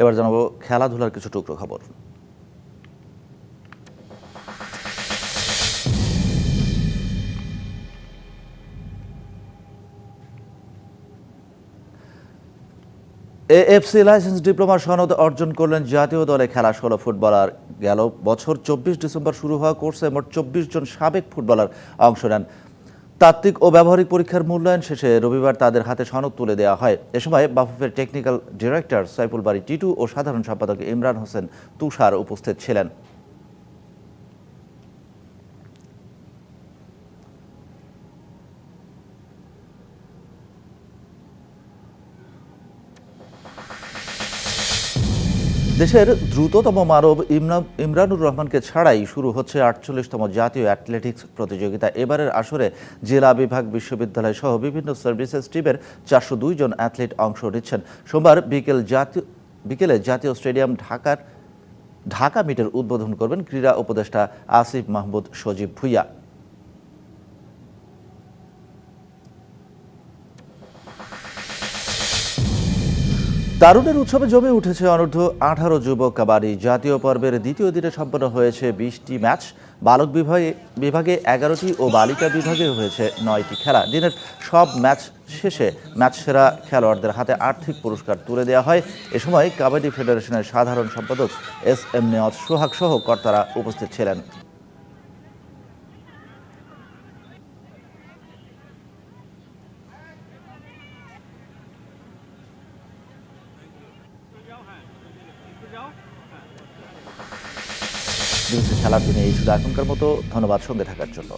এবার জানাব খেলাধুলার কিছু টুকরো খবর। এএফসি লাইসেন্স ডিপ্লোমা সনদ অর্জন করলেন জাতীয় দলে খেলা ষোলো ফুটবলার। গেল বছর চব্বিশ ডিসেম্বর শুরু হওয়া কোর্সে মোট চব্বিশ জন সাবেক ফুটবলার অংশ নেন। তাত্ত্বিক ও ব্যবহারিক পরীক্ষার মূল্যায়ন শেষে রবিবার তাদের হাতে সনদ তুলে দেওয়া হয়। এ সময় বাফুফের টেকনিক্যাল ডিরেক্টর সাইফুল বাড়ি টিটু ও সাধারণ সম্পাদক ইমরান হোসেন তুষার উপস্থিত ছিলেন। দেশের দ্রুততম মানব ইমরান- ইমরানুর রহমানকে ছাড়াই শুরু হচ্ছে আটচল্লিশতম জাতীয় অ্যাথলেটিক্স প্রতিযোগিতা। এবারের আসরে জেলা বিভাগ বিশ্ববিদ্যালয় সহ বিভিন্ন সার্ভিসেস টিমের চারশো দুই জন অ্যাথলিট অংশ নিচ্ছেন। সোমবার বিকেল জাতীয়, বিকেলে জাতীয় স্টেডিয়াম ঢাকার, ঢাকা মিটের উদ্বোধন করবেন ক্রীড়া উপদেষ্টা আসিফ মাহমুদ সজীব ভুইয়া। তারুণের উৎসবে জমে উঠেছে অনূর্ধ্ব আঠারো যুবক কাবাডি। জাতীয় পর্বের দ্বিতীয় দিনে সম্পন্ন হয়েছে বিশটি ম্যাচ। বালক বিভাগে বিভাগে এগারোটি ও বালিকা বিভাগে হয়েছে নয়টি খেলা। দিনের সব ম্যাচ শেষে ম্যাচ সেরা খেলোয়াড়দের হাতে আর্থিক পুরস্কার তুলে দেওয়া হয়। এ সময় কাবাডি ফেডারেশনের সাধারণ সম্পাদক এস এম নেওয়াজ সোহাগ সহ কর্তারা উপস্থিত ছিলেন। বিবিসি খেলার দিনে এই শুধু এখনকার মতো ধন্যবাদ সঙ্গে থাকার জন্য।